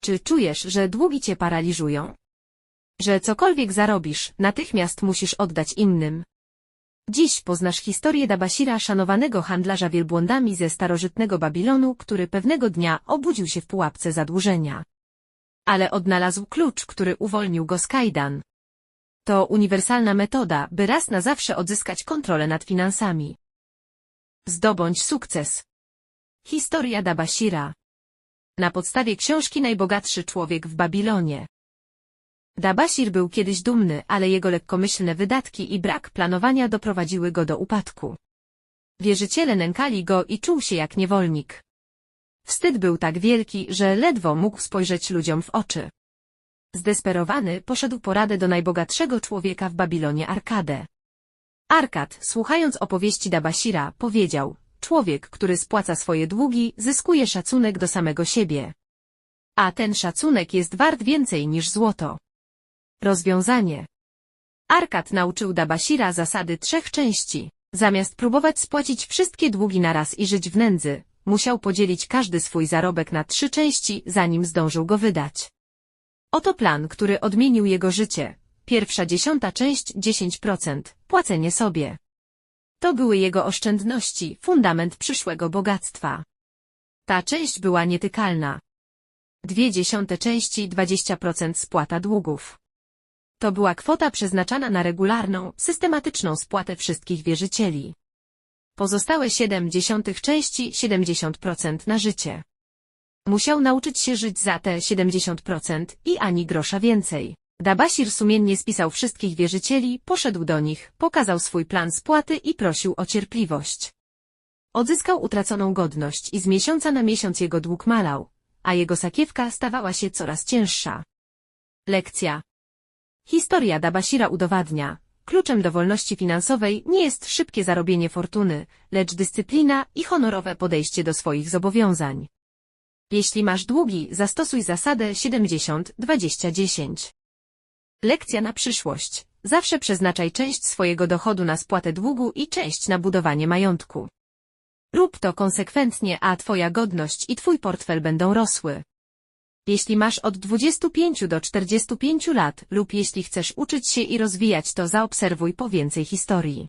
Czy czujesz, że długi cię paraliżują? Że cokolwiek zarobisz, natychmiast musisz oddać innym. Dziś poznasz historię Dabasira, szanowanego handlarza wielbłądami ze starożytnego Babilonu, który pewnego dnia obudził się w pułapce zadłużenia. Ale odnalazł klucz, który uwolnił go z kajdan. To uniwersalna metoda, by raz na zawsze odzyskać kontrolę nad finansami. Zdobądź sukces. Historia Dabasira. Na podstawie książki Najbogatszy człowiek w Babilonie. Dabasir był kiedyś dumny, ale jego lekkomyślne wydatki i brak planowania doprowadziły go do upadku. Wierzyciele nękali go i czuł się jak niewolnik. Wstyd był tak wielki, że ledwo mógł spojrzeć ludziom w oczy. Zdesperowany poszedł po radę do najbogatszego człowieka w Babilonie Arkadę. Arkad, słuchając opowieści Dabasira, powiedział, człowiek, który spłaca swoje długi, zyskuje szacunek do samego siebie. A ten szacunek jest wart więcej niż złoto. Rozwiązanie. Arkad nauczył Dabasira zasady trzech części. Zamiast próbować spłacić wszystkie długi naraz i żyć w nędzy, musiał podzielić każdy swój zarobek na trzy części, zanim zdążył go wydać. Oto plan, który odmienił jego życie. Pierwsza dziesiąta część 10%, płacenie sobie. To były jego oszczędności, fundament przyszłego bogactwa. Ta część była nietykalna. Dwie dziesiąte części 20% spłata długów. To była kwota przeznaczana na regularną, systematyczną spłatę wszystkich wierzycieli. Pozostałe 7 dziesiątych części 70% na życie. Musiał nauczyć się żyć za te 70% i ani grosza więcej. Dabasir sumiennie spisał wszystkich wierzycieli, poszedł do nich, pokazał swój plan spłaty i prosił o cierpliwość. Odzyskał utraconą godność i z miesiąca na miesiąc jego dług malał, a jego sakiewka stawała się coraz cięższa. Lekcja. Historia Dabasira udowadnia, kluczem do wolności finansowej nie jest szybkie zarobienie fortuny, lecz dyscyplina i honorowe podejście do swoich zobowiązań. Jeśli masz długi, zastosuj zasadę 70-20-10. Lekcja na przyszłość. Zawsze przeznaczaj część swojego dochodu na spłatę długu i część na budowanie majątku. Rób to konsekwentnie, a twoja godność i twój portfel będą rosły. Jeśli masz od 25 do 45 lat lub jeśli chcesz uczyć się i rozwijać to zaobserwuj po więcej historii.